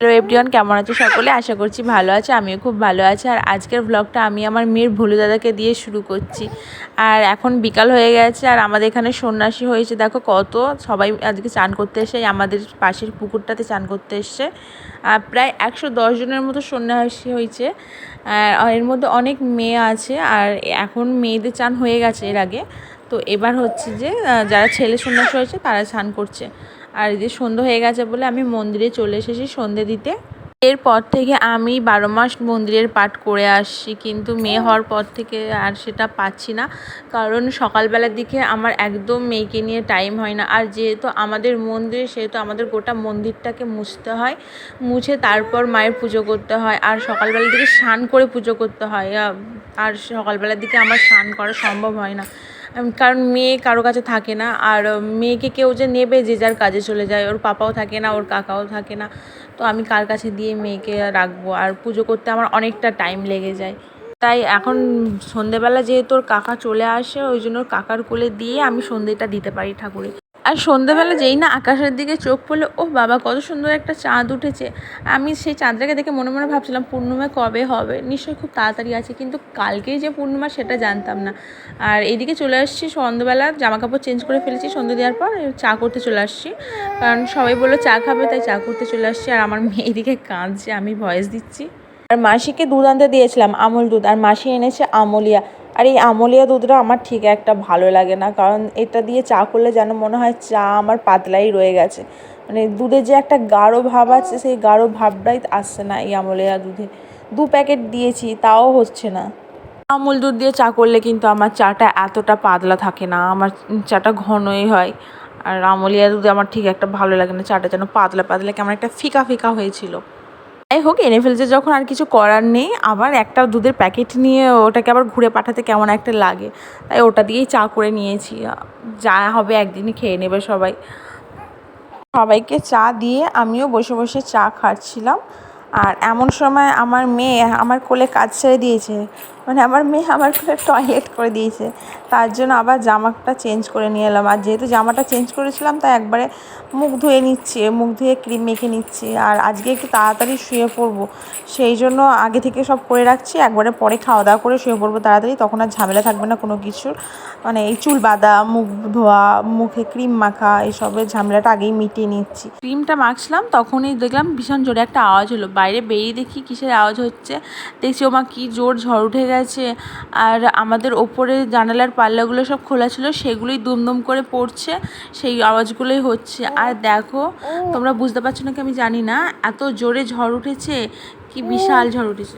Hello everyone কেমন আছে সকলে? আশা করছি ভালো আছে, আমিও খুব ভালো আছি। আর আজকের ব্লগটা আমি আমার মেয়ের ভুলু দাদাকে দিয়ে শুরু করছি। আর এখন বিকাল হয়ে গেছে, আর আমাদের এখানে সন্ন্যাসী হয়েছে। দেখো কত, সবাই আজকে চান করতে এসে আমাদের পাশের পুকুরটাতে চান করতে এসছে। আর প্রায় একশো দশ জনের মতো সন্ন্যাসী হয়েছে। আর এর মধ্যে অনেক মেয়ে আছে, আর এখন মেয়েদের চান হয়ে গেছে এর আগে। তো এবার হচ্ছে যে যারা ছেলে সন্ন্যাসী হয়েছে, তারা চান করছে। আর এই যে সন্ধ্যে হয়ে গেছে বলে আমি মন্দিরে চলে এসেছি সন্ধে দিতে। এরপর থেকে আমি বারো মাস মন্দিরের পাঠ করে আসছি, কিন্তু মেয়ে হওয়ার পর থেকে আর সেটা পাচ্ছি না। কারণ সকালবেলার দিকে আমার একদম মেয়েকে নিয়ে টাইম হয় না। আর যেহেতু আমাদের মন্দির, সেহেতু আমাদের গোটা মন্দিরটাকে মুছতে হয়, মুছে তারপর মায়ের পুজো করতে হয়। আর সকালবেলার দিকে স্নান করে পুজো করতে হয়। আর সকালবেলার দিকে আমার স্নান করা সম্ভব হয় না। কারণ মেয়ে কারও কাছে থাকে না। আর মেয়েকে কেউ যে নেবে, যে যার কাজে চলে যায়, ওর পাপাও থাকে না, ওর কাকাও থাকে না। তো আমি কার কাছে দিয়ে মেয়েকে রাখব? আর পুজো করতে আমার অনেকটা টাইম লেগে যায়। তাই এখন সন্ধেবেলা যেহেতু ওর কাকা চলে আসে, ওই জন্য কাকার কোলে দিয়ে আমি সন্ধেটা দিতে পারি ঠাকুরে আর সন্ধেবেলা যেই না আকাশের দিকে চোখ পড়ল ও বাবা কত সুন্দর একটা চাঁদ উঠেছে। আমি সেই চাঁদটাকে দেখে মনে মনে ভাবছিলাম, পূর্ণিমা কবে হবে? নিশ্চয়ই খুব তাড়াতাড়ি আছে, কিন্তু কালকেই যে পূর্ণিমা সেটা জানতাম না। আর এইদিকে চলে আসছি সন্ধ্যেবেলা জামা কাপড় চেঞ্জ করে ফেলেছি সন্ধ্যে দেওয়ার পর চা করতে চলে আসছি। কারণ সবাই বলল চা খাবে, তাই চা করতে চলে আসছি, আর আমার মেয়ে এদিকে কাঁদছে, আমি ভয়েস দিচ্ছি। আর মাসিকে দুধ আনতে দিয়েছিলাম, আমল দুধ, আর মাসি এনেছে আমলিয়া। আর এই আমলিয়া দুধটা আমার ঠিক একটা ভালো লাগে না, কারণ এটা দিয়ে চা করলে যেন মনে হয় চা আমার পাতলাই রয়ে গেছে। মানে দুধে যে একটা গাঢ় ভাব আছে, সেই গাঢ় ভাবটাই আসছে না এই আমলিয়া দুধে। দু প্যাকেট দিয়েছি, তাও হচ্ছে না। আমুল দুধ দিয়ে চা করলে কিন্তু আমার চাটা এতটা পাতলা থাকে না, আমার চাটা ঘনই হয়। আর আমলিয়া দুধে আমার ঠিক একটা ভালো লাগে না, চাটা যেন পাতলা পাতলা, কেমন একটা ফিকা ফিকা হয়েছিল। যাই হোক, এনে ফেলছে। যখন আর কিছু করার নেই, আবার একটা দুধের প্যাকেট নিয়ে ওটাকে আবার ঘুরে পাঠাতে কেমন একটা লাগে। তাই ওটা দিয়েই চা করে নিয়েছি। যা হবে একদিনই খেয়ে নেবে সবাই। সবাইকে চা দিয়ে আমিও বসে বসে চা খাচ্ছিলাম। আর এমন সময় আমার মেয়ে আমার কোলে কাজ ছেড়ে দিয়েছে। মানে আমার মেয়ে আমার কোলে টয়লেট করে দিয়েছে। তার জন্য আবার জামাটা চেঞ্জ করে নিয়ে এলাম। আর যেহেতু জামাটা চেঞ্জ করেছিলাম, তাই একবারে মুখ ধুয়ে নিচ্ছি, মুখ ধুয়ে ক্রিম মেখে নিচ্ছি। আর আজকে একটু তাড়াতাড়ি শুয়ে পড়ব। সেই জন্য আগে থেকে সব করে রাখছি, একবারে পরে খাওয়া দাওয়া করে শুয়ে পড়ব তাড়াতাড়ি। তখন আর ঝামেলা থাকবে না কোনো কিছুর। মানে এই চুল বাঁধা, মুখ ধোয়া, মুখে ক্রিম মাখা এইসবের ঝামেলাটা আগেই মিটিয়ে নিচ্ছি। ক্রিমটা মাখছিলাম, তখনই দেখলাম ভীষণ জোরে একটা আওয়াজ হলো। বাইরে বেরিয়ে দেখি কিসের আওয়াজ হচ্ছে। দেখছি ওমা কি জোর ঝড় উঠে আর আমাদের ওপরে জানালার পাল্লাগুলো সব খোলা ছিল সেগুলোই দুমদুম করে পড়ছে সেই আওয়াজগুলোই হচ্ছে। আর দেখো তোমরা বুঝতে পারছ না কি আমি জানি না এত জোরে ঝড় উঠেছে কি বিশাল ঝড় উঠেছে।